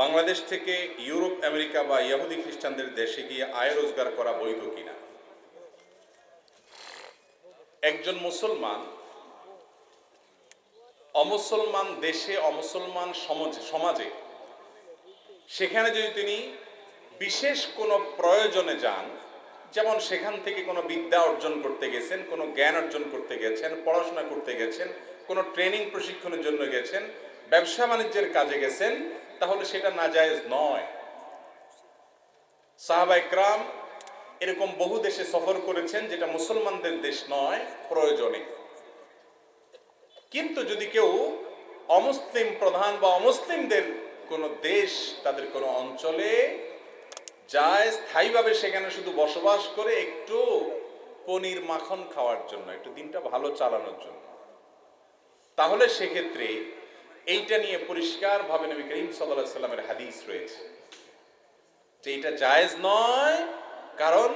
বাংলাদেশ থেকে Europe, America বা ইয়াহুদি খ্রিস্টানদের দেশে গিয়ে আয় রোজগার করা বৈধ কিনা? একজন মুসলমান অমুসলমান দেশে, অমুসলমান সমাজে, সেখানে যদি তিনি বিশেষ কোনো প্রয়োজনে যান, যেমন সেখান থেকে কোনো বিদ্যা অর্জন করতে গেছেন, কোনো জ্ঞান অর্জন করতে গেছেন, পড়াশোনা করতে গেছেন, কোনো ট্রেনিং প্রশিক্ষণের জন্য গেছেন ব্যবসা বাণিজ্যের কাজে গেছেন, তাহলে সেটা নাজায়েজ নয়। সাহাবা ইকরাম এরকম বহু দেশে সফর করেছেন যেটা মুসলমানদের দেশ নয়, প্রয়োজনে। কিন্তু যদি কেউ অমুসলিম প্রধান বা অমুসলিমদের কোনো দেশ, তাদের কোনো অঞ্চলে যায়, স্থায়ীভাবে সেখানে শুধু বসবাস করে একটু পনির মাখন খাওয়ার জন্য, একটু দিনটা ভালো চালানোর জন্য, তাহলে সেক্ষেত্রে এইটা নিয়ে পরিষ্কারভাবে নবী করিম সাল্লাহ সাল্লামের হাদিস রয়েছে যে এটা জায়েজ নয়, কারণ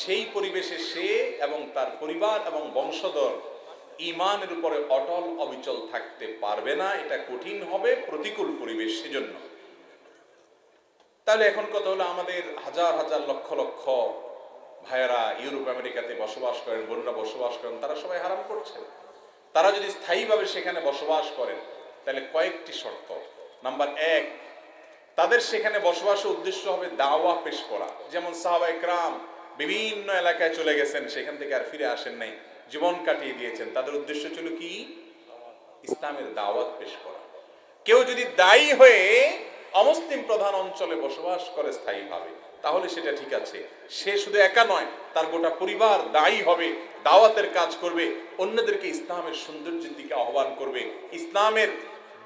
সেই পরিবেশে সে এবং তার পরিবার এবং বংশধর ইমানের উপরে অটল অবিচল থাকতে পারবে না, এটা কঠিন হবে, প্রতিকূল পরিবেশ সেজন্য। তাহলে এখন কথা হলো আমাদের হাজার হাজার লক্ষ লক্ষ ভাইয়েরা ইউরোপ, আমেরিকাতে বসবাস করেন, বোনরা বসবাস করেন, তারা সবাই হারাম করছেন তারা যদি স্থায়ীভাবে সেখানে বসবাস করেন তাহলে কয়েকটি শর্ত। নাম্বার এক, তাদের সেখানে বসবাসের উদ্দেশ্য হবে দাওয়া পেশ করা। যেমন সাহাবা একরাম বিভিন্ন এলাকায় চলে গেছেন, সেখান থেকে আর ফিরে আসেন নাই, জীবন কাটিয়ে দিয়েছেন। তাদের উদ্দেশ্য ছিল কি? ইসলামের দাওয়াত পেশ করা। কেউ যদি দায়ী হয়ে অমুসলিম প্রধান অঞ্চলে বসবাস করে স্থায়ীভাবে, তাহলে সেটা ঠিক আছে। সে শুধু একা নয়, তার গোটা পরিবার দায়ী হবে, দাওয়াতের কাজ করবে, অন্যদেরকে ইসলামের সৌন্দর্যের দিকে আহ্বান করবে। ইসলামের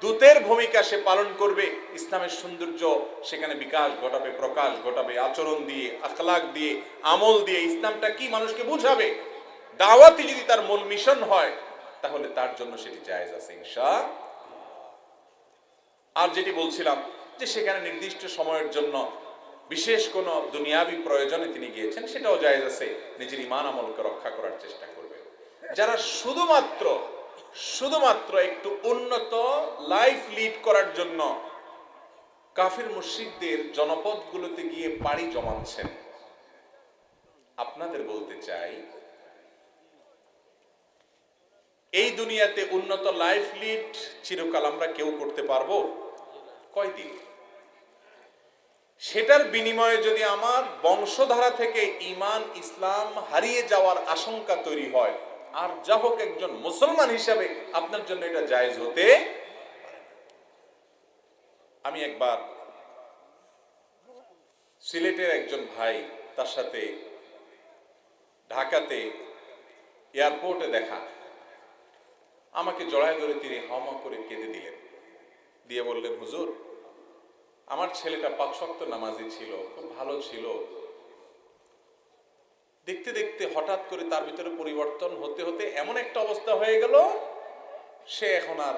দূতের ভূমিকা সে পালন করবে। ইসলামের সৌন্দর্য সেখানে বিকাশ ঘটাবে, প্রকাশ ঘটাবে, আচরণ দিয়ে, আখলাক দিয়ে, আমল দিয়ে ইসলামটা কি মানুষকে বুঝাবে? দাওয়াতি যদি তার মূল মিশন হয়, তাহলে তার জন্য সেটি জায়েজ আছে ইনশা আর যেটি বলছিলাম যে সেখানে নির্দিষ্ট সময়ের জন্য বিশেষ কোনো দুনিয়াবি প্রয়োজনে তিনি গিয়েছেন, সেটাও জায়েজ আছে। নিজের ইমান আমলকে রক্ষা করার চেষ্টা করবে। যারা শুধুমাত্র শুধুমাত্র একটু উন্নত লাইফ লিড করার জন্য কাফির মুশরিকদের জনপদগুলোতে গিয়ে পাড়ি জমাচ্ছেন। আপনাদের বলতে চাই, এই দুনিয়াতে উন্নত লাইফ লিড চিরকাল আমরা কেউ করতে পারব? কয়দিন? সেটার বিনিময়ে যদি আমার বংশধারা থেকে ইমান, ইসলাম হারিয়ে যাওয়ার আশঙ্কা তৈরি হয় আর যা হোক একজন মুসলমান হিসাবে আপনার জন্য এটা জায়েজ হতে আমি একবার সিলেটের একজন ভাই তার সাথে ঢাকাতে এয়ারপোর্টে দেখা। আমাকে জড়ায় ধরে তিনি হাওমা করে কেঁদে দিলেন। দিয়ে বললেন, হুজুর, আমার ছেলেটা পাঁচ শক্ত নামাজি ছিল, খুব ভালো ছিল। দেখতে দেখতে হঠাৎ করে তার ভিতরে পরিবর্তন হতে হতে এমন একটা অবস্থা হয়ে গেল, সে এখন আর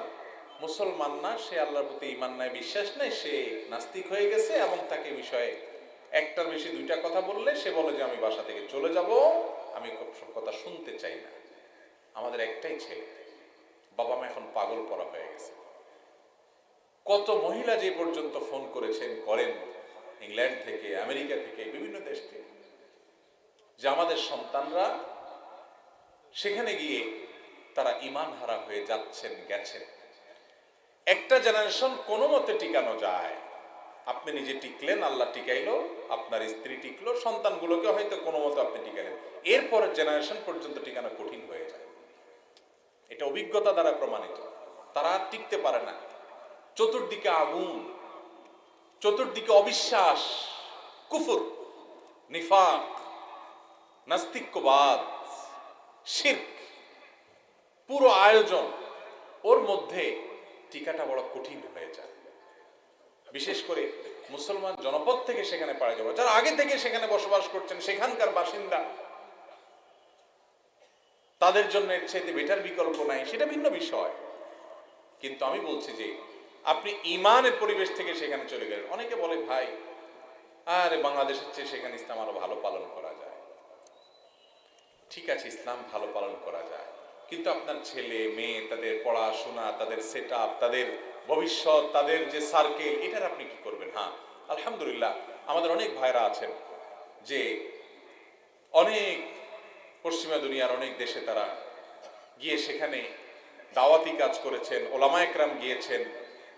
মুসলমান না, সে আল্লাহর প্রতি ইমান নাই, বিশ্বাস নেই, সে নাস্তিক হয়ে গেছে এবং তাকে বিষয়ে একটার বেশি দুইটা কথা বললে সে বলে যে, আমি বাসা থেকে চলে যাব, আমি সব কথা শুনতে চাই না। আমাদের একটাই ছেলে, বাবা মা এখন পাগল করা হয়ে গেছে। কত মহিলা যে পর্যন্ত ফোন করেছেন, করেন, ইংল্যান্ড থেকে, আমেরিকা থেকে, বিভিন্ন দেশ থেকে যে আমাদের সন্তানরা সেখানে গিয়ে তারা ইমান হারা হয়ে যাচ্ছেন, গেছেন। একটা জেনারেশন কোনো মতে টিকানো যায়। আপনি নিজে টিকলেন, আল্লাহ টিকাইলো, আপনার স্ত্রী টিকলো, সন্তানগুলোকে হয়তো কোনো মতো আপনি টিকালেন। এরপরের জেনারেশন পর্যন্ত টিকানো কঠিন হয়ে যায়। এটা অভিজ্ঞতা দ্বারা প্রমাণিত। তারা টিকতে পারে না। চতুর্দিকে আগুন, চতুর্দিকে অবিশ্বাস, কুফুর, নিফাক নাস্তিক্যবাদ, শির্ক, পুরো আয়োজন ওর মধ্যে টিকাটা বড় কঠিন হয়ে যায়। বিশেষ করে মুসলমান জনপদ থেকে সেখানে পাড়া যাওয়া যারা আগে থেকে সেখানে বসবাস করছেন, সেখানকার বাসিন্দা, তাদের জন্য এর চাইতে বেটার বিকল্প নাই, সেটা ভিন্ন বিষয়। কিন্তু আমি বলছি যে, আপনি ইমানের পরিবেশ থেকে সেখানে চলে গেলেন। অনেকে বলে, ভাই, আরে বাংলাদেশের চেয়ে সেখানে ইসলাম আরও ভালো পালন করা যায়। ঠিক আছে, ইসলাম ভালো পালন করা যায়। কিন্তু আপনার ছেলে, মেয়ে, তাদের পড়াশোনা, তাদের সেট তাদের ভবিষ্যৎ, তাদের যে সার্কেল এটার আপনি কি করবেন? হ্যাঁ আলহামদুলিল্লাহ, আমাদের অনেক ভাইরা আছেন যে অনেক পশ্চিমা দুনিয়ার অনেক দেশে তারা গিয়ে সেখানে দাওয়াতি কাজ করেছেন, ওলামা একরাম গিয়েছেন।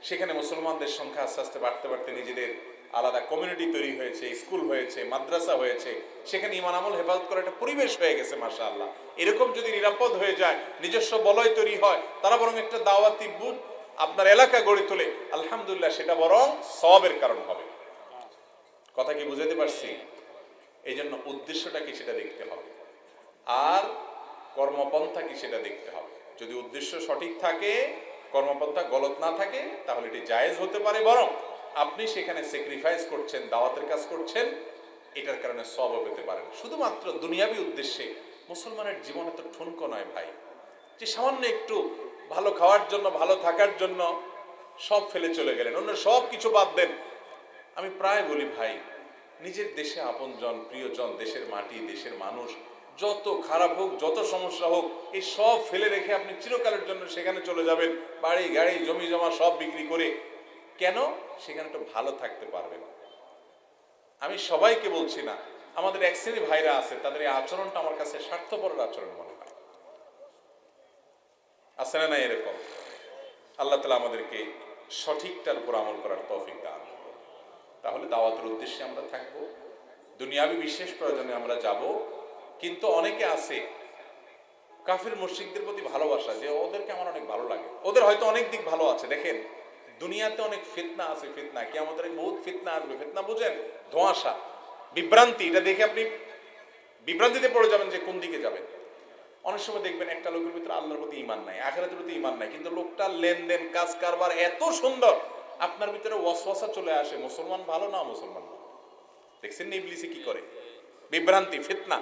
সেখানে মুসলমানদের সংখ্যা আস্তে আস্তে বাড়তে বাড়তে নিজেদের আলাদা কমিউনিটি তৈরি হয়েছে স্কুল হয়েছে, মাদ্রাসা হয়েছে, সেখানে ইমান আমল হেফাজত করার একটা পরিবেশ হয়ে গেছে মাসা আল্লাহ এরকম যদি নিরাপদ হয়ে যায়, নিজস্ব বলয় তৈরি হয়, তারা বরং একটা দাওয়াতি বুথ আপনার এলাকা গড়ে তোলে, আলহামদুলিল্লাহ সেটা বরং সবের কারণ হবে। কথা কি বুঝাতে পারছি? এই জন্য উদ্দেশ্যটা কি সেটা দেখতে হবে। আর কর্মপন্থা কি সেটা দেখতে হবে। যদি উদ্দেশ্য সঠিক থাকে, কর্মপন্থা গলত না থাকে, তাহলে এটি জায়েজ হতে পারে বরং আপনি সেখানে স্যাক্রিফাইস করছেন, দাওয়াতের কাজ করছেন, এটার কারণে সব পেতে পারেন। শুধুমাত্র দুনিয়াবি উদ্দেশ্যে মুসলমানের জীবন এত ঠুনকো নয় ভাই। যে সামান্য একটু ভালো খাওয়ার জন্য, ভালো থাকার জন্য সব ফেলে চলে গেলেন। অন্য সব কিছু বাদ দেন। আমি প্রায় বলি ভাই, নিজের দেশে আপনজন, প্রিয়জন, দেশের মাটি, দেশের মানুষ, যত খারাপ হোক, যত সমস্যা হোক, এই সব ফেলে রেখে আপনি চিরকালের জন্য সেখানে চলে যাবেন। বাড়ি, গাড়ি, জমি জমা সব বিক্রি করে কেন? সেখানে একটু ভালো থাকতে পারবেন আমি সবাইকে বলছি না, আমাদের এক শ্রেণি ভাইরা আছে, তাদের এই আচরণটা আমার কাছে স্বার্থপরের আচরণ মনে হয়। আছে না না এরকম? আল্লাহ তালা আমাদেরকে সঠিকটার উপর আমল করার তৌফিক দান তাহলে দাওয়াতের উদ্দেশ্যে আমরা থাকব। দুনিয়াবি বিশেষ প্রয়োজনে আমরা যাব। কিন্তু অনেকে আছে, কাফির মুশরিকদের প্রতি ভালোবাসা, যে ওদেরকে আমার অনেক ভালো লাগে। ওদের হয়তো অনেক দিক ভালো আছে, দেখেন। দুনিয়াতে অনেক ফিতনা আছে, ফিতনা। কি আমাদের বহুত ফিতনা আসবে। ফিতনা বুঝেন? ধোঁয়াশা। বিভ্রান্তি, এটা দেখে আপনি বিভ্রান্তিতে পড়ে যাবেন যে কোন দিকে যাবেন। অনেক সময় দেখবেন একটা লোকের ভিতরে আল্লাহর প্রতি ইমান নাই, আখেরাতের প্রতি ইমান নাই, কিন্তু লোকটার লেনদেন কাজ কারবার এত সুন্দর, আপনার ভিতরে ওয়াসওয়াসা চলে আসে, মুসলমান ভালো না মুসলমান ভালো? দেখছেন ইবলিসে কি করে? বিভ্রান্তি, ফিতনা।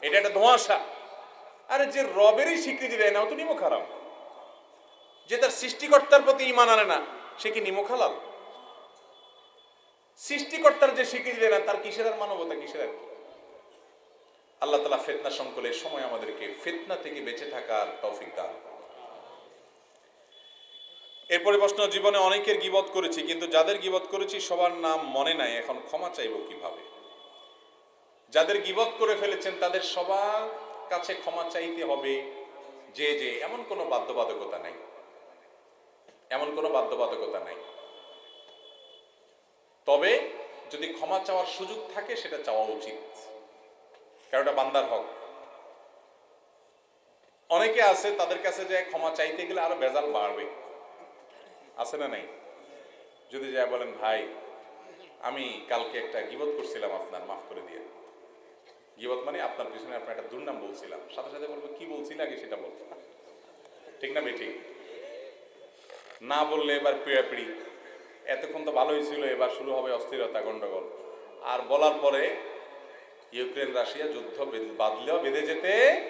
এটা একটা ধোঁয়াশা। আরে যে রবেরই স্বীকৃতি দেয় না, ও তো নিমক হারাম। যে তার সৃষ্টিকর্তার প্রতি ইমান আনে না। সে কি নিমক হালাল সৃষ্টিকর্তার যে স্বীকৃতি দেয় না, তার কিসের আর মানবতা, কিসের আর আল্লাহ তালা ফেতনা সংকলের সময় আমাদেরকে ফেতনা থেকে বেঁচে থাকার তৌফিক দান এরপরে প্রশ্ন, জীবনে অনেকের গিবত করেছি, কিন্তু যাদের গিবত করেছি, সবার নাম মনে নাই, এখন ক্ষমা চাইব কীভাবে? যাদের গিবত করে ফেলেছেন, তাদের সবার কাছে ক্ষমা চাইতে হবে, যে যে, এমন কোনো বাধ্যবাধকতা নাই। এমন কোনো বাধ্যবাধকতা নাই। তবে যদি ক্ষমা চাওয়ার সুযোগ থাকে, সেটা চাওয়া উচিত। কারণ ওটা বান্দার হক। অনেকে আছে, তাদের কাছে যে ক্ষমা চাইতে গেলে আরও বেজাল বাড়বে। আছে না নাই? যদি যা বলেন, ভাই, আমি কালকে একটা গিবত করছিলাম আপনার, মাফ করে দিয়ে। গিবত মানে আপনার পিছনে আপনার একটা দুর্নাম বলছিলাম। সাথে সাথে বলব, কি বলছিল আগে সেটা বলতো ঠিক না, বেঠিক? না বললে এবার পিড়াপিড়ি। এতক্ষণ তো ভালোই ছিল, এবার শুরু হবে অস্থিরতা গন্ডগোল আর বলার পরে ইউক্রেন, রাশিয়া যুদ্ধ বেঁধে- বাঁধলেও বেঁধে যেতে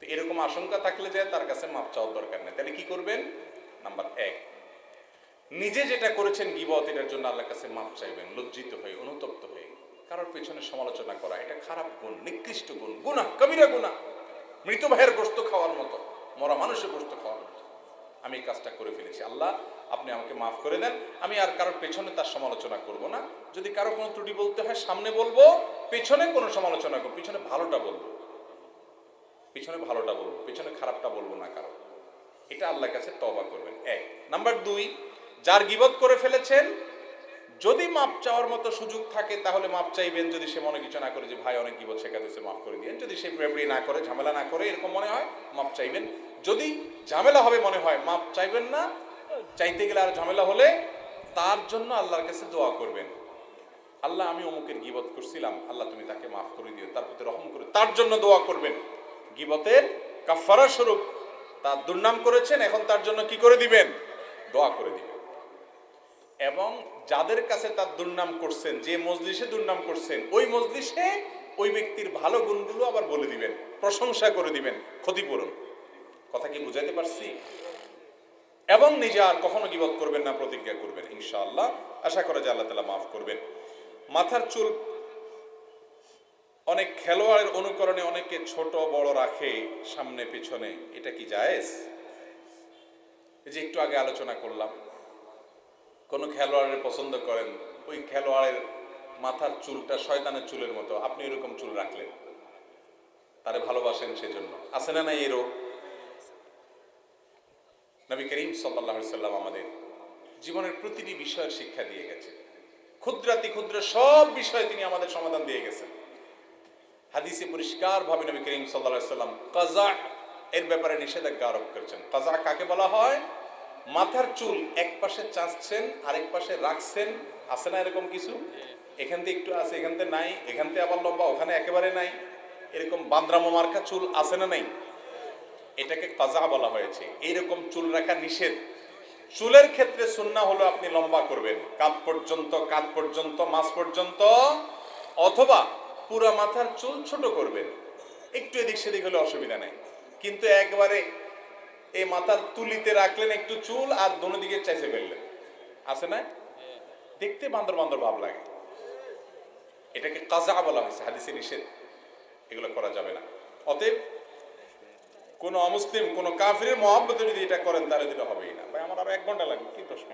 এরকম আশঙ্কা থাকলে যে তার কাছে মাপ চাওয়ার দরকার নেই। তাহলে কি করবেন? নাম্বার এক, নিজে যেটা করেছেন গিবত, এটার জন্য আল্লাহর কাছে মাপ চাইবেন, লজ্জিত হয়ে, অনুতপ্ত হয়ে। কারোর পেছনে সমালোচনা করা, এটা খারাপ গুণ, নিকৃষ্ট গুণ গুণা কবিরা গুণা মৃত ভাইয়ের গোস্ত খাওয়ার মতো, মরা মানুষের গোস্ত খাওয়ার মতো। আমি এই কাজটা করে ফেলেছি। আল্লাহ, আপনি আমাকে মাফ করে দেন। আমি আর কারোর পেছনে তার সমালোচনা করব না। যদি কারও কোনো ত্রুটি বলতে হয়, সামনে বলব, পেছনে কোনো সমালোচনা করব, পিছনে ভালোটা বলব। পিছনে ভালোটা বলব, পিছনে খারাপটা বলব না কারও। এটা আল্লাহর কাছে তবা করবেন। এক। নাম্বার দুই, যার গিবত করে ফেলেছেন যদি মাপ চাওয়ার মতো সুযোগ থাকে, তাহলে মাপ চাইবেন যদি সে মনে কিছু না করে যে, ভাই, অনেক গিবত শেখাতেছে মাফ করে দিয়েন। যদি সে ব্রেবরি না করে, ঝামেলা না করে, এরকম মনে হয়, মাপ চাইবেন। যদি ঝামেলা হবে মনে হয়, মাপ চাইবেন না, চাইতে গেলে আর ঝামেলা হলে তার জন্য আল্লাহর কাছে দোয়া করবেন। আল্লাহ, আমি অমুকের গিবত করছিলাম, আল্লাহ, তুমি তাকে মাফ করে দিও, তার প্রতি রহম করে তার জন্য দোয়া করবেন। গিবতের কাফারা স্বরূপ, তার দুর্নাম করেছেন, এখন তার জন্য কি করে দিবেন? দোয়া করে দিবেন। এবং যাদের কাছে তার দুর্নাম করছেন, যে মজলিসে দুর্নাম করছেন, ওই মজলিসে ওই ব্যক্তির ভালো গুণগুলো আবার বলে দিবেন, প্রশংসা করে দিবেন, ক্ষতিপূরণ। কথা কি বুঝাইতে পারছি? এবং নিজে আর কখনো গিবত করবেন না, প্রতিজ্ঞা করবেন, ইনশাআল্লাহ। আশা করা যায় আল্লাহ তালা মাফ করবেন। মাথার চুল অনেক খেলোয়াড়ের অনুকরণে অনেকে ছোট, বড় রাখে সামনে, পিছনে। এটা কি জায়েজ? যে একটু আগে আলোচনা করলাম। কোন খেলোয়াড়ের পছন্দ করেন, ওই খেলোয়াড়ের মাথার চুলটা শয়তানের চুলের মতো, আপনি এরকম চুল রাখলেন। তারে ভালোবাসেন সেজন্য। আছে না নাই এই রোগ? নবী করিম সাল্লাহ সাল্লাম আমাদের জীবনের প্রতিটি বিষয়ের শিক্ষা দিয়ে গেছে ক্ষুদ্রাতি ক্ষুদ্র সব বিষয়ে তিনি আমাদের সমাধান দিয়ে গেছেন। হাদিসে পরিষ্কার ভাবে নবী করিম সাল্লাহ সাল্লাম কাজা এর ব্যাপারে নিষেধাজ্ঞা আরোপ করেছেন। কাজা কাকে বলা হয়? মাথার চুল এক পাশে চাঁচছেন, আরেক পাশে রাখছেন। আছে না এরকম কিছু? এখান থেকে একটু আছে, এখান থেকে নাই, এখান থেকে আবার লম্বা, ওখানে একেবারে নাই। এরকম বান্দ্রামো মার্কা চুল আছে না নাই? এটাকে কাজা বলা হয়েছে। এইরকম চুল রাখা নিষেধ। চুলের ক্ষেত্রে সুন্না হলো আপনি লম্বা করবেন। কাঁধ পর্যন্ত কাঁধ পর্যন্ত মাছ পর্যন্ত, অথবা পুরো মাথার চুল ছোট করবেন। একটু এদিক সেদিক হলে অসুবিধা নেই। কিন্তু একবারে এই মাথার তুলিতে রাখলেন একটু চুল আর দোনো দিকে চাইছে ফেললেন। আছে না? দেখতে বান্দর বান্দর ভাব লাগে। এটাকে কাজা বলা হয়েছে, হাদিসে নিষেধ। এগুলো করা যাবে না। অতএব, কোন অমুসলিম, কোন কাফিরের মহাব্বতে যদি এটা করেন, তাহলে এটা হবেই না। ভাই, আমার আরও এক ঘণ্টা লাগবে, কি প্রশ্ন?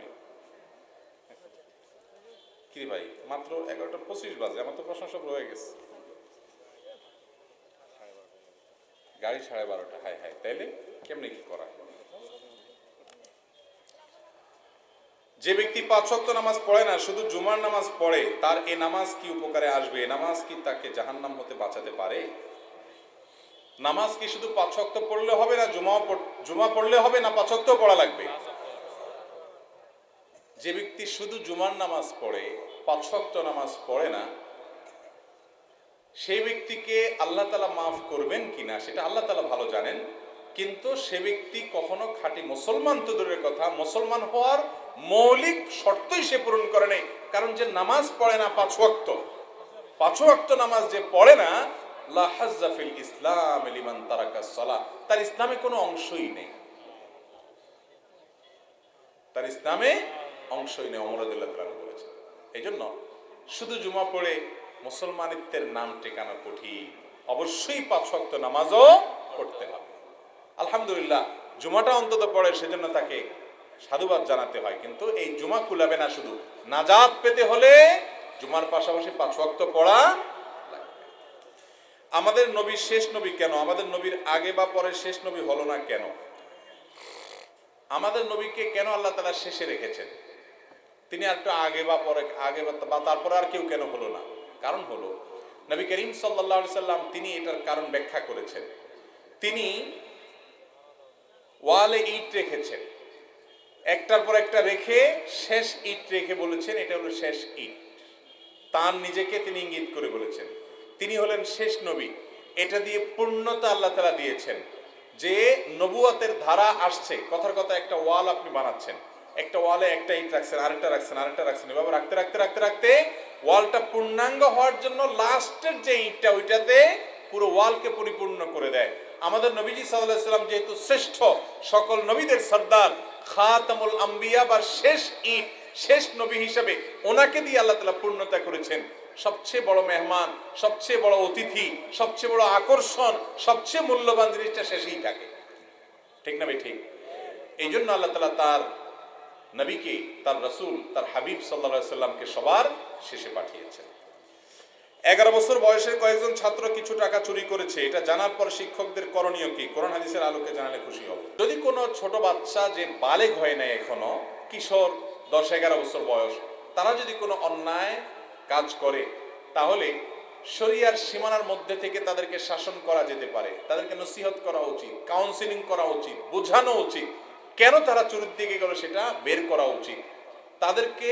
কি ভাই, মাত্র এগারোটা পঁচিশ বাজে, আমার তো প্রশ্ন সব রয়ে গেছে। গাড়ি সাড়ে বারোটা হাই হাই তাইলে? কেমনে কি করা যে ব্যক্তি পাঁচ ওয়াক্ত নামাজ পড়ে না, শুধু জুমার নামাজ পড়ে, তার এ নামাজ কি উপকারে আসবে? এ নামাজ কি তাকে জাহান্নাম হতে বাঁচাতে পারে? নামাজ কি শুধু পাঁচ শক্ত পড়লে হবে না জুমা জুমা পড়লে হবে না, পাঁচ ওয়াক্ত পড়া লাগবে? যে ব্যক্তি শুধু জুমার নামাজ পড়ে, পাঁচ ওয়াক্ত নামাজ পড়ে না, সেই ব্যক্তিকে আল্লাহ তালা মাফ করবেন কিনা, সেটা আল্লাহ তালা ভালো জানেন। কিন্তু সে ব্যক্তি কখনো খাঁটি মুসলমান তো দূরের কথা, মুসলমান হওয়ার মৌলিক শর্তই সে পূরণ করে নেই। কারণ যে নামাজ পড়ে না পাঁচ ওয়াক্ত পাঁচ ওয়াক্ত নামাজ যে পড়ে না, লা হাজ্জা ইসলাম লিমান তারাকা সালাহ তার ইসলামে কোনো অংশই নেই। তার ইসলামে অংশই নেই অমরাদুল্লাহ বলেছেন। এই জন্য শুধু জুমা পড়ে মুসলমানিত্বের নাম টেকানো কঠিন। অবশ্যই পাঁচ ওয়াক্ত নামাজও পড়তে হবে। আলহামদুলিল্লাহ, জুমাটা অন্তত পড়ে সেজন্য তাকে সাধুবাদ জানাতে হয়। কিন্তু এই জুমা কুলাবে না শুধু, নাজাত পেতে হলে জুমার পাশাপাশি পাঁচ ওয়াক্ত পড়া আমাদের নবীর শেষ নবী কেন? আমাদের নবীর আগে বা পরে শেষ নবী হলো না কেন? আমাদের নবীকে কেন আল্লাহ তালা শেষে রেখেছেন? তিনি আর একটু আগে বা পরে, আগে বা তারপরে আর কেউ কেন হলো না? কারণ হলো, নবী করিম সাল্লাহ সাল্লাম তিনি এটার কারণ ব্যাখ্যা করেছেন। তিনি ওয়ালে ইট রেখেছেন। একটার পর একটা রেখে শেষ ইট রেখে বলেছেন, এটা হলো শেষ ইট। তার নিজেকে তিনি ইঙ্গিত করে বলেছেন। তিনি হলেন শেষ নবী। এটা দিয়ে পূর্ণতা আল্লাহ তালা দিয়েছেন যে নবুয়াতের ধারা আসছে। কথার কথা, একটা ওয়াল আপনি বানাচ্ছেন। একটা ওয়ালে একটা ইট রাখছেন, আরেকটা রাখছেন আরেকটা রাখছেন। এভাবে রাখতে রাখতে রাখতে রাখতে ওয়ালটা পূর্ণাঙ্গ হওয়ার জন্য লাস্টের যে ইটটা, ওইটাতে পুরো ওয়ালকে পরিপূর্ণ করে দেয়। আমাদের নবীজি সাল্লাম যেহেতু শ্রেষ্ঠ সকল নবীদের সর্দার, খাতামুল আম্বিয়া বা শেষ ইট, শেষ নবী হিসেবে ওনাকে দিয়ে আল্লাহ তালা পূর্ণতা করেছেন। সবচেয়ে বড় মেহমান, সবচেয়ে বড় অতিথি, সবচেয়ে বড় আকর্ষণ, সবচেয়ে মূল্যবান জিনিসটা শেষেই থাকে ঠিক না ঠিক। এই জন্য আল্লাহ তালা তার নবীকে, তার রসুল, তার হাবিব সাল্লা সাল্লামকে সবার শেষে পাঠিয়েছেন। এগারো বছর বয়সের কয়েকজন ছাত্র কিছু টাকা চুরি করেছে, এটা জানার পর শিক্ষকদের করণীয় কি? কোরআন হাদিসের আলোকে জানালে খুশি হব। যদি কোনো ছোট বাচ্চা যে বালেগ হয় নাই এখনও, কিশোর, দশ, এগারো বছর বয়স, তারা যদি কোনো অন্যায় কাজ করে, তাহলে শরিয়ার সীমানার মধ্যে থেকে তাদেরকে শাসন করা যেতে পারে। তাদেরকে নসিহত করা উচিত কাউন্সিলিং করা উচিত, বোঝানো উচিত। কেন তারা চুরির দিকে গেল সেটা বের করা উচিত? তাদেরকে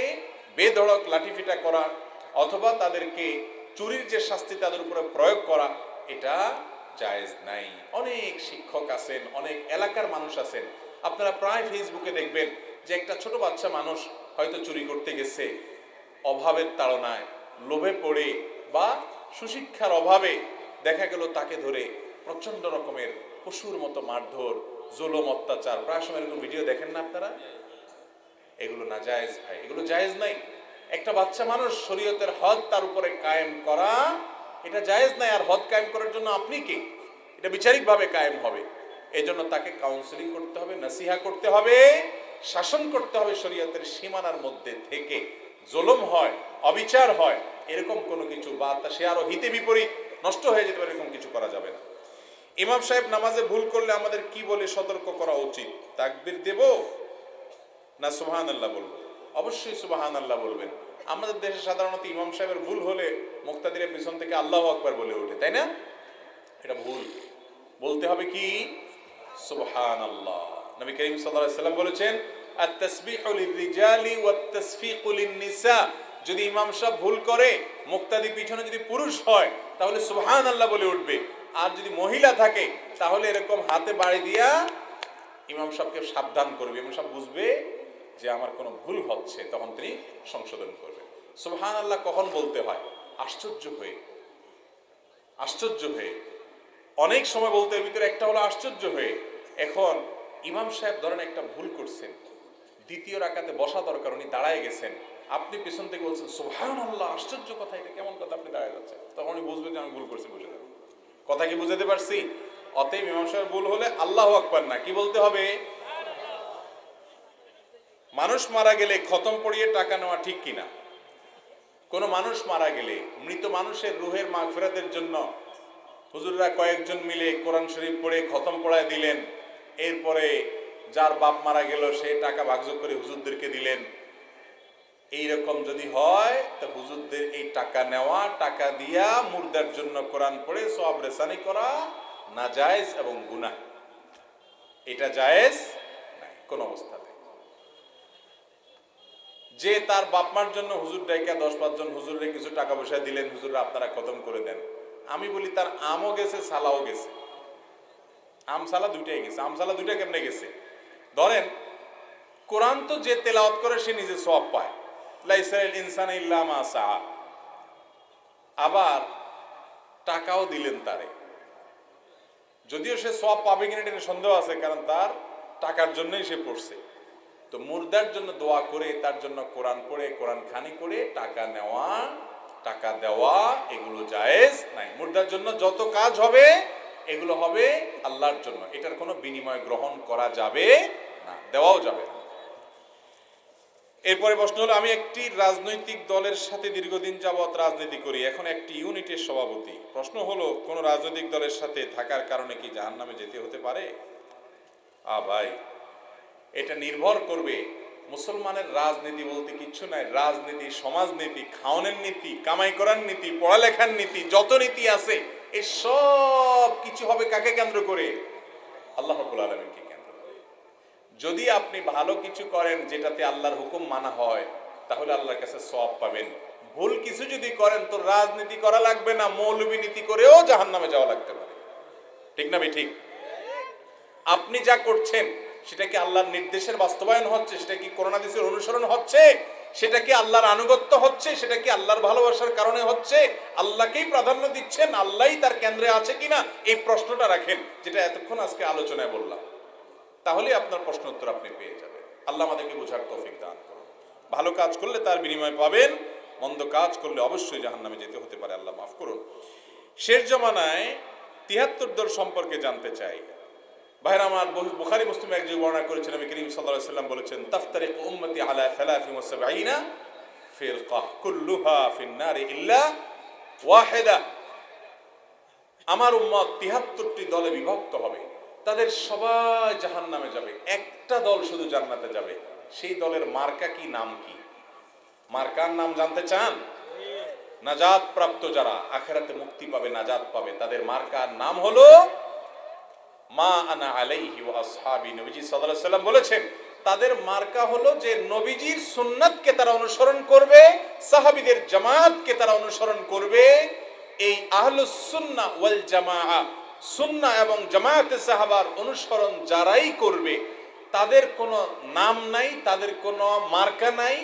বেধড়ক লাঠিফিটা করা, অথবা তাদেরকে চুরির যে শাস্তি তাদের উপরে প্রয়োগ করা, এটা জায়েজ নাই। অনেক শিক্ষক আছেন, অনেক এলাকার মানুষ আছেন। আপনারা প্রায় ফেসবুকে দেখবেন যে একটা ছোট বাচ্চা মানুষ হয়তো চুরি করতে গেছে, অভাবের তাড়নায়, লোভে পড়ে বা সুশিক্ষার অভাবে দেখা গেল তাকে ধরে প্রচণ্ড রকমের পশুর মতো মারধর, জুলম, অত্যাচার। প্রায় সময় এরকম ভিডিও দেখেন না আপনারা? এগুলো না জায়েজ, ভাই। এগুলো জায়েজ নাই। একটা বাচ্চা মানুষ শরীয়তের হদ তার উপরে কায়েম করা, এটা জায়েজ নাই, আর হদ কায়েম করার জন্য আপনি কে? এটা বিচারিকভাবে কায়েম হবে। এই জন্য তাকে কাউন্সিলিং করতে হবে, নাসিহা করতে হবে, শাসন করতে হবে শরীয়তের সীমানার মধ্যে থেকে। জুলুম হয়, অবিচার হয়, এরকম কোনো কিছু বা তা সে আরও হিতে বিপরীত, নষ্ট হয়ে যেতে পারে, এরকম কিছু করা যাবে না। ইমাম সাহেব নামাজে ভুল করলে আমাদের কি বলে সতর্ক করা উচিত? তাকবির দেব না সুবহান আল্লাহ বলব? অবশ্যই সুবহান আল্লাহ বলবেন। আমাদের দেশে সাধারণত ইমাম সাহেবের ভুল হলে মুক্তাদিরের পিছন থেকে আল্লাহ আকবার বলে ওঠে, তাই না? এটা ভুল। বলতে হবে কি? সুবহান আল্লাহ নবী করিম সাল্লাম বলেছেন যদি ইমাম সাহেব ভুল করে, মুক্তাদি পিছনে যদি পুরুষ হয়, তাহলে সুবহান আল্লাহ বলে উঠবে। আর যদি মহিলা থাকে, তাহলে এরকম হাতে বাড়ি দিয়া ইমাম সাহেবকে সাবধান করবে। ইমাম সাহেব বুঝবে যে আমার কোনো ভুল হচ্ছে, তখন তিনি সংশোধন করবেন। সুবহান আল্লাহ কখন বলতে হয়? আশ্চর্য হয়ে। আশ্চর্য হয়ে। অনেক সময় বলতে ভিতরে একটা হলো আশ্চর্য হয়ে। এখন ইমাম সাহেব ধরেন একটা ভুল করছেন। দ্বিতীয় রাকাতে বসা দরকার, উনি দাঁড়ায় গেছেন। আপনি পেছন থেকে বলছেন সুবহান আল্লাহ আশ্চর্য কথা এটা, কেমন কথা আপনি দাঁড়ায় যাচ্ছেন? তখন উনি বুঝবেন যে আমি ভুল করছি, বুঝে কথা কি বুঝাতে পারছি? অতএব ইমাম সাহেব ভুল হলে আল্লাহ আকবার না। কি বলতে হবে? মানুষ মারা গেলে খতম পড়িয়ে টাকা নেওয়া ঠিক কিনা? কোনো মানুষ মারা গেলে, মৃত মানুষের রুহের মাগফিরাতের জন্য হুজুররা কয়েকজন মিলে কোরআন শরীফ পড়ে খতম পড়ায় দিলেন, এরপরে যার বাপ মারা গেল সে টাকা ভাগযোগ করে হুজুরদেরকে দিলেন। এই রকম যদি হয়, তো হুজুরদের এই টাকা নেওয়া, টাকা দিয়া মুর্দার জন্য কোরআন পড়ে সব রেসানি করা না জায়েজ এবং গুনাহ। এটা জায়েজ নাই, কোন অবস্থাতে যে তার বাপমার জন্য হুজুর ডাইকা দশ পাঁচজন হুজুরে কিছু টাকা পয়সা দিলেন, হুজুররা আপনারা খতম করে দেন। আমি বলি, তার আমও গেছে, সালাও গেছে। আম সালা দুইটাই গেছে। আম সালা দুইটা কেমনে গেছে? ধরেন, কোরআন তো যে তেলাওয়াত করে, সে নিজে সব পায়। লাইসাইল ইনসান আবার টাকাও দিলেন তারে। যদিও সে সব পাবে কিনা সন্দেহ আছে, কারণ তার টাকার জন্যই সে পড়ছে। তো মুর্দার জন্য দোয়া করে, তার জন্য কোরআন পড়ে, কোরআন খানি করে, টাকা নেওয়া, টাকা দেওয়া, এগুলো জায়েজ নাই। মুর্দার জন্য যত কাজ হবে, এগুলো হবে আল্লাহর জন্য। এটার কোনো বিনিময় গ্রহণ করা যাবে না, দেওয়াও যাবে না। এরপরে প্রশ্ন হলো, আমি একটি রাজনৈতিক দলের সাথে দীর্ঘদিন যাবৎ রাজনীতি করি, এখন একটি ইউনিটের সভাপতি। প্রশ্ন হলো, কোন রাজনৈতিক দলের সাথে থাকার কারণে কি জাহান্নামে যেতে হতে পারে? আ ভাই এটা নির্ভর করবে মুসলমানের রাজনীতি বলতে কিচ্ছু নাই। রাজনীতি, সমাজনীতি খাওয়ানোর নীতি, কামাই করার নীতি, পড়ালেখার নীতি, যত নীতি আছে এই সব কিছু হবে কাকে কেন্দ্র করে? আল্লাহ আলামিনকে কেন্দ্র করে। যদি আপনি ভালো কিছু করেন যেটাতে আল্লাহর হুকুম মানা হয়, তাহলে আল্লাহর কাছে সব পাবেন। ভুল কিছু যদি করেন, তো রাজনীতি করা লাগবে না, মৌলবী নীতি করেও জাহান্নামে যাওয়া লাগতে পারে। ঠিক না ভাই, ঠিক? আপনি যা করছেন সেটা কি আল্লাহর নির্দেশের বাস্তবায়ন হচ্ছে? সেটা কি করোনা দেশের অনুসরণ হচ্ছে? সেটা কি আল্লাহর আনুগত্য হচ্ছে? সেটা কি আল্লাহর ভালোবাসার কারণে হচ্ছে? আল্লাহকেই প্রাধান্য দিচ্ছেন? আল্লাহই তার কেন্দ্রে আছে কিনা? এই প্রশ্নটা রাখেন, যেটা এতক্ষণ আজকে আলোচনায় বললাম। তাহলে আপনার প্রশ্ন উত্তর আপনি পেয়ে যাবেন। আল্লাহ আমাদেরকে বোঝার তৌফিক দান করুন। ভালো কাজ করলে তার বিনিময় পাবেন, মন্দ কাজ করলে অবশ্যই জাহান্নামে যেতে হতে পারে। আল্লাহ মাফ করুন। শেষ জমানায় তিয়াত্তর দল সম্পর্কে জানতে চাই। ভাইরা বুখারী মুসলিম এক বর্ণনা করেছেন করিম বলেছেন, তাফতারিক উম্মতি আলা 73 ফিরকাহ কুল্লুহা ফিন নারি ইল্লা আমার উম্মত 73টি দলে বিভক্ত হবে, তাদের সবাই যাবে, একটা দল শুধু জান্নাতে যাবে, সেই দলের মার্কা কি, নাম কি? মার্কার নাম জানতে চান? নাজাত প্রাপ্ত যারা, আখেরাতে মুক্তি পাবে, নাজাত পাবে, তাদের মার্কার নাম হলো মা আনা আলাইহি ওয়া আসহাবি। নবীজি সাল্লাল্লাহু আলাইহি বলেছেন, তাদের মার্কা হলো যে নবীজির সুন্নাতকে তারা অনুসরণ করবে, সাহাবীদের জামাতকে তারা অনুসরণ করবে। এই আহলুস সুন্নাহ ওয়াল জামাআ সুন্নাহ এবং জামায়াতে সাহাবার অনুসরণ যারাই করবে, তাদের কোনো নাম নাই, তাদের কোনো মার্কা নাই।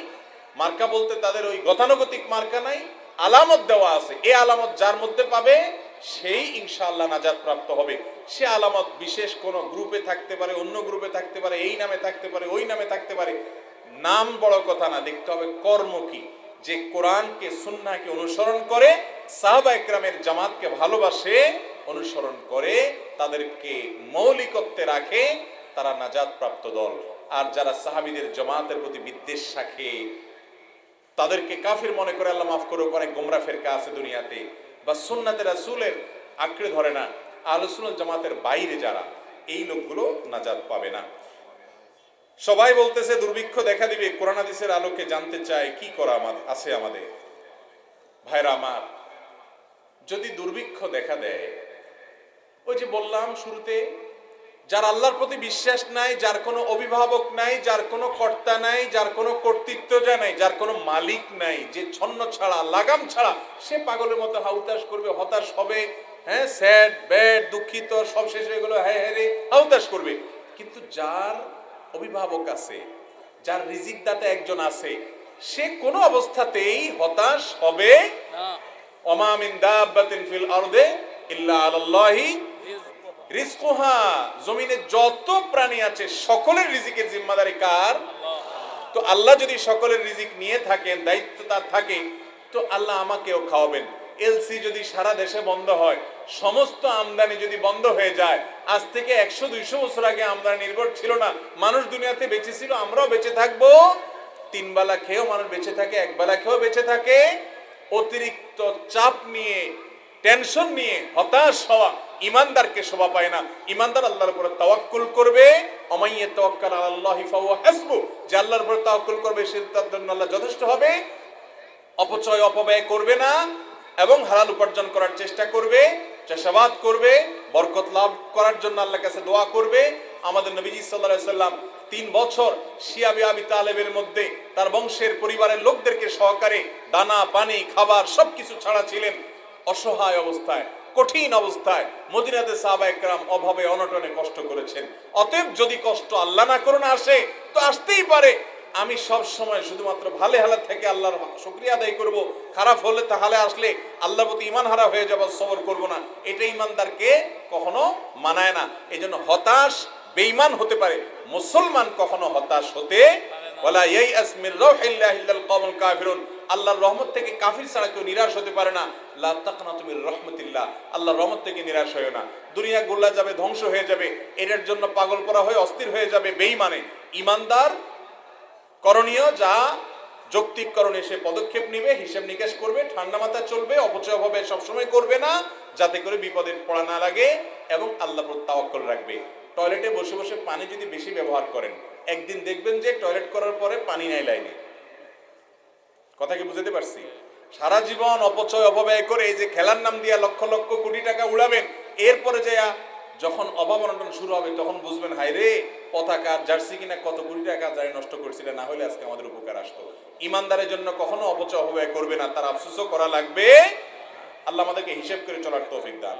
মার্কা বলতে তাদের ওই গতানুগতিক মার্কা নাই। আলামত দেওয়া আছে। এই আলামত যার মধ্যে পাবে? সেই ইনশাআল্লাহ নাজাত প্রাপ্ত হবে। সে আলামত বিশেষ কোন গ্রুপে থাকতে পারে, অন্য গ্রুপে থাকতে পারে, এই নামে থাকতে পারে, ওই নামে থাকতে পারে। নাম বড় কথা না, দেখতে হবে কর্ম কি। যে কোরআনকে, সুন্নাহকে অনুসরণ করে, সাহাবা একরামের জামাতকে ভালোবাসে, অনুসরণ করে, তাদেরকে মৌলিকত্বে রাখে, তারা নাজাত প্রাপ্ত দল। আর যারা সাহাবিদের জামাতের প্রতি বিদ্বেষ রাখে, তাদেরকে কাফির মনে করে, আল্লাহ মাফ করুক, অনেক গোমরা ফেরকা আছে দুনিয়াতে। বা সুন্নাতে রাসুলের আঁকড়ে ধরে না। আলোচনা জামাতের বাইরে যারা, এই লোকগুলো নাজাদ পাবে না। সবাই বলতেছে, দুর্ভিক্ষ দেখা দিবে কোরআনাদিসের আলোকে জানতে চায়, কি করা আছে আমাদের? ভাইরা আমার, যদি দুর্ভিক্ষ দেখা দেয়, ওই যে বললাম শুরুতে যার আল্লাহর প্রতি বিশ্বাস নাই যার কোনো অভিভাবক নাই যার কোনো কর্তা নাই যার কোনো কর্তৃত্ব যা নাই যার কোনো মালিক নাই যে ছন্ন ছাড়া লাগাম ছাড়া সে পাগলের মতো হাউতাস করবে হতাশ হবে হ্যাঁ স্যাড ব্যাড দুঃখিত সব শেষ হয়ে গেলো হ্যাঁ হ্যাঁ রে হাউতাস করবে। কিন্তু যার অভিভাবক আছে যার রিজিক দাতা একজন আছে সে কোনো অবস্থাতেই হতাশ হবে ওমা মিন দাব্বাতিন ফিল আরদে ইল্লা আলাল্লাহি রিজকুহা জমিনে যত প্রাণী আছে, সকলের রিজিকের জিম্মাদারি কার? তো আল্লাহ যদি সকলের রিজিক নিয়ে থাকেন, দায়িত্ব তার থাকে, তো আল্লাহ আমাকেও খাওয়াবেন। এলসি যদি সারা দেশে বন্ধ হয়, সমস্ত আমদানি যদি বন্ধ হয়ে যায়, আজ থেকে একশো, দুইশো বছর আগে আমদানি নির্ভর ছিল না, মানুষ দুনিয়াতে বেঁচে ছিল, আমরাও বেঁচে থাকব। তিন বেলা খেয়েও মানুষ বেঁচে থাকে, এক বেলা খেয়েও বেঁচে থাকে। অতিরিক্ত চাপ নিয়ে টেনশন নিয়ে, হতাশ হওয়া, ইমানদারকে শোভা পায় না। ইমানদার আল্লাহর উপরে তাওয়াক্কুল করবে। অমাইয়ে তাওয়াক্কাল আল্লাহি ফাহুয়া হাসবু যে আল্লাহর উপরে তাওয়াক্কুল করবে, সে তার জন্য আল্লাহ যথেষ্ট হবে। অপচয়, অপব্যয় করবে না এবং হালাল উপার্জন করার চেষ্টা করবে, চাষাবাদ করবে, বরকত লাভ করার জন্য আল্লাহর কাছে দোয়া করবে। আমাদের নবীজি সাল্লাল্লাহু সাল্লাম তিন বছর শিয়াবি আবি তালেবের মধ্যে তার বংশের পরিবারের লোকদেরকে সহকারে দানা, পানি, খাবার সবকিছু ছাড়া ছিলেন। অসহায় অবস্থায়, কঠিন অবস্থায় মদিনাতে সাহাবা একরাম অভাবে, অনটনে কষ্ট করেছেন। অতএব যদি কষ্ট আল্লাহ না করুন, আসে তো আসতেই পারে। আমি সব সময় শুধুমাত্র ভালো হালাত থেকে আল্লাহর শুক্রিয়া আদায় করব। খারাপ হলে তাহলে আসলে আল্লাহর প্রতি ইমান হারা হয়ে যাব সবর করব না। এটা ইমানদারকে কখনো মানায় না। এই জন্য হতাশ, বেঈমান হতে পারে। মুসলমান কখনো হতাশ হতে বলা এই মির রাউহিল্লাহি ইল্লাল কওমুল কাফিরুন। আল্লাহর রহমত থেকে কাফির ছাড়া কেউ নিরাশ হতে পারে না। লা মির রাহমাতিল্লাহ। আল্লাহর রহমত থেকে নিরাশ হয় না। দুনিয়া গোল্লা যাবে, ধ্বংস হয়ে যাবে। এটার জন্য পাগল করা হয়ে অস্থির হয়ে যাবে, বেঈমানে। ইমানদার করণীয় যা যৌক্তিক করণে সে পদক্ষেপ নিবে, হিসেব নিকেশ করবে, ঠান্ডা মাথা চলবে, অপচয় হবে, সবসময় করবে না, যাতে করে বিপদে পড়া না লাগে এবং আল্লাহ তাওয়াক্কল রাখবে। টয়লেটে বসে বসে পানি যদি বেশি ব্যবহার করেন, একদিন দেখবেন যে টয়লেট করার পরে পানি নাই লাইনে। কথা কি বুঝতে পারছি? সারা জীবন অপচয় অপব্যয় করে এই যে খেলার নাম দিয়া লক্ষ লক্ষ কোটি টাকা উড়াবেন, এরপরে যে যখন অভাব অনটন শুরু হবে, তখন বুঝবেন হাই রে, পতাকা, জার্সি কিনা কত কোটি টাকা যাই নষ্ট করছিল না হলে আজকে আমাদের উপকার আসতো। ইমানদারের জন্য কখনো অপচয় অপব্যয় করবে না, তার আফসোসও করা লাগবে। আল্লাহ আমাদেরকে হিসেব করে চলার তৌফিক দান।